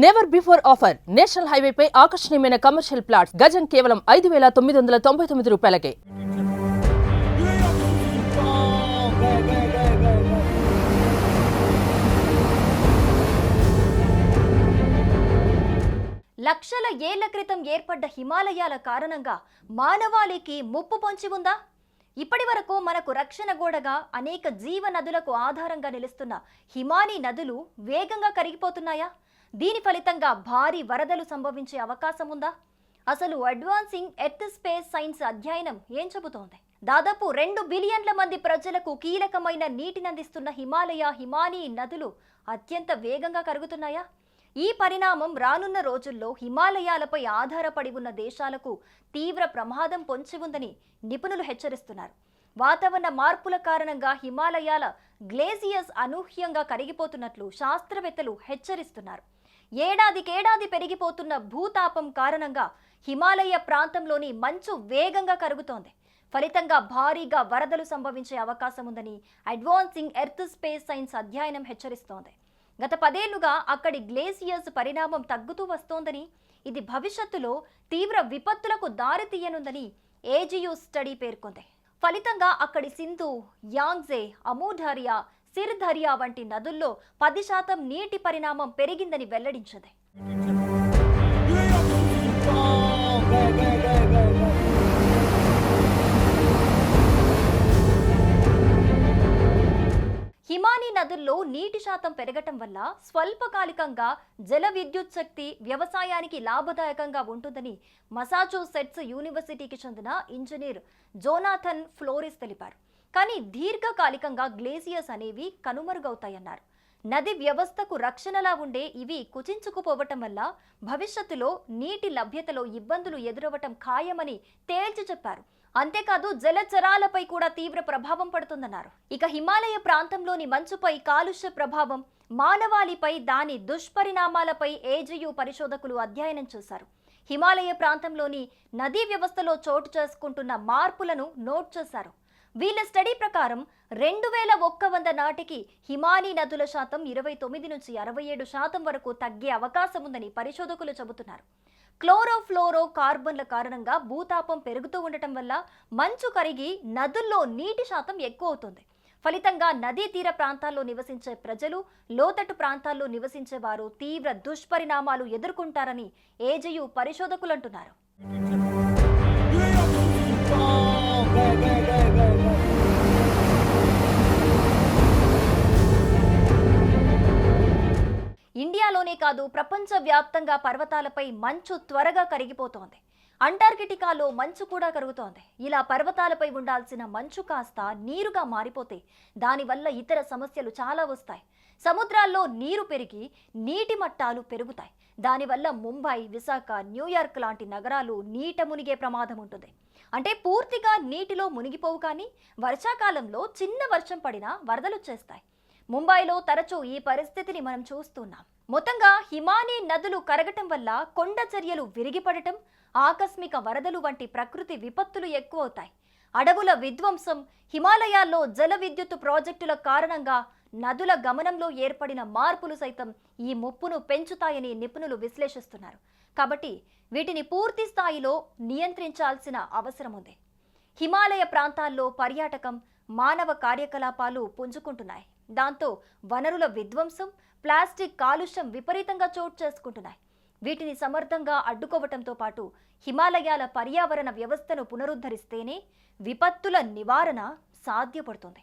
Never before offer national హైవేపై ఆకర్షణీయమైన commercial plots గజం కేవలం ఐదు వేల తొమ్మిది వందల తొంభై తొమ్మిది రూపాయలకే. లక్షల ఏళ్ళ క్రితం ఏర్పడ్డ హిమాలయాల కారణంగా మానవాళికి ముప్పు పొంచి ఉందా? ఇప్పటి వరకు మనకు రక్షణ గోడగా అనేక జీవ నదులకు ఆధారంగా నిలుస్తున్న హిమానీ నదులు వేగంగా కరిగిపోతున్నాయా? దీని ఫలితంగా భారీ వరదలు సంభవించే అవకాశం ఉందా? అసలు అడ్వాన్సింగ్ ఎర్త్ స్పేస్ సైన్స్ అధ్యయనం ఏం చెబుతోంది? దాదాపు రెండు బిలియన్ల మంది ప్రజలకు కీలకమైన నీటిని అందిస్తున్న హిమాలయ హిమానీ నదులు అత్యంత వేగంగా కరుగుతున్నాయా? ఈ పరిణామం రానున్న రోజుల్లో హిమాలయాలపై ఆధారపడి ఉన్న దేశాలకు తీవ్ర ప్రమాదం పొంచి ఉందని నిపుణులు హెచ్చరిస్తున్నారు. వాతావరణ మార్పుల కారణంగా హిమాలయాల గ్లేసియస్ అనూహ్యంగా కరిగిపోతున్నట్లు శాస్త్రవేత్తలు హెచ్చరిస్తున్నారు. ఏడాదికేడాది పెరిగిపోతున్న భూతాపం కారణంగా హిమాలయ ప్రాంతంలోని మంచు వేగంగా కరుగుతోంది. ఫలితంగా భారీగా వరదలు సంభవించే అవకాశం ఉందని అడ్వాన్సింగ్ ఎర్త్ స్పేస్ సైన్స్ అధ్యయనం హెచ్చరిస్తోంది. గత పదేళ్ళుగా అక్కడి గ్లేసియర్స్ పరిణామం తగ్గుతూ వస్తోందని ఇది భవిష్యత్తులో తీవ్ర విపత్తులకు దారితీయనుందని ఏజియు స్టడీ పేర్కొంది. ఫలితంగా అక్కడి సింధు యాంగ్జే అమూఢారియా సిర్ధరియా వంటి నదుల్లో పది శాతం నీటి పరిణామం పెరిగిందని వెల్లడించింది. హిమానీ నదుల్లో నీటి శాతం పెరగటం వల్ల స్వల్పకాలికంగా జల విద్యుత్ శక్తి వ్యవసాయానికి లాభదాయకంగా ఉంటుందని మసాచూసెట్స్ యూనివర్సిటీకి చెందిన ఇంజనీర్ జోనాథన్ ఫ్లోరిస్ తెలిపారు. కానీ దీర్ఘకాలికంగా గ్లేసియర్స్ అనేవి కనుమరుగవుతాయన్నారు. నది వ్యవస్థకు రక్షణలా ఉండే ఇవి కుచించుకుపోవటం వల్ల భవిష్యత్తులో నీటి లభ్యతలో ఇబ్బందులు ఎదురవటం ఖాయమని తేల్చి చెప్పారు. అంతేకాదు జలచరాలపై కూడా తీవ్ర ప్రభావం పడుతుందన్నారు. ఇక హిమాలయ ప్రాంతంలోని మంచుపై కాలుష్య ప్రభావం మానవాళిపై దాని దుష్పరిణామాలపై ఏజియు పరిశోధకులు అధ్యయనం చేశారు. హిమాలయ ప్రాంతంలోని నదీ వ్యవస్థలో చోటు చేసుకుంటున్న మార్పులను నోట్ చేశారు. వీళ్ళ స్టడీ ప్రకారం రెండు వేల ఒక్క వంద నాటికి హిమానీ నదుల శాతం ఇరవై తొమ్మిది నుంచి అరవై ఏడు శాతం వరకు తగ్గే అవకాశం ఉందని పరిశోధకులు చెబుతున్నారు. క్లోరోఫ్లోరో కార్బన్ల కారణంగా భూతాపం పెరుగుతూ ఉండటం వల్ల మంచు కరిగి నదుల్లో నీటి శాతం ఎక్కువ అవుతుంది. ఫలితంగా నదీ తీర ప్రాంతాల్లో నివసించే ప్రజలు లోతట్టు ప్రాంతాల్లో నివసించే వారు తీవ్ర దుష్పరిణామాలు ఎదుర్కొంటారని ఏజయు పరిశోధకులు అంటున్నారు. ఇండియాలోనే కాదు ప్రపంచ వ్యాప్తంగా పర్వతాలపై మంచు త్వరగా కరిగిపోతోంది. అంటార్కిటికాలో మంచు కూడా కరుగుతోంది. ఇలా పర్వతాలపై ఉండాల్సిన మంచు కాస్త నీరుగా మారిపోతే దానివల్ల ఇతర సమస్యలు చాలా వస్తాయి. సముద్రాల్లో నీరు పెరిగి నీటి మట్టాలు పెరుగుతాయి. దానివల్ల ముంబై విశాఖ న్యూయార్క్ లాంటి నగరాలు నీట మునిగే ప్రమాదం ఉంటుంది. అంటే పూర్తిగా నీటిలో మునిగిపోవు కానీ వర్షాకాలంలో చిన్న వర్షం పడినా వరదలు వచ్చేస్తాయి. ముంబైలో తరచూ ఈ పరిస్థితిని మనం చూస్తున్నాం. మొత్తంగా హిమానీ నదులు కరగటం వల్ల కొండ చర్యలు విరిగిపడటం ఆకస్మిక వరదలు వంటి ప్రకృతి విపత్తులు ఎక్కువవుతాయి. అడవుల విధ్వంసం హిమాలయాల్లో జల విద్యుత్ ప్రాజెక్టుల కారణంగా నదుల గమనంలో ఏర్పడిన మార్పులు సైతం ఈ ముప్పును పెంచుతాయని నిపుణులు విశ్లేషిస్తున్నారు. కాబట్టి వీటిని పూర్తి స్థాయిలో నియంత్రించాల్సిన అవసరం ఉంది హిమాలయ ప్రాంతాల్లో పర్యాటకం మానవ కార్యకలాపాలు పుంజుకుంటున్నాయి. దాంతో వనరుల విధ్వంసం ప్లాస్టిక్ కాలుష్యం విపరీతంగా చోటు చేసుకుంటున్నాయి. వీటిని సమర్థంగా అడ్డుకోవటంతో పాటు హిమాలయాల పర్యావరణ వ్యవస్థను పునరుద్ధరిస్తేనే విపత్తుల నివారణ సాధ్యపడుతుంది.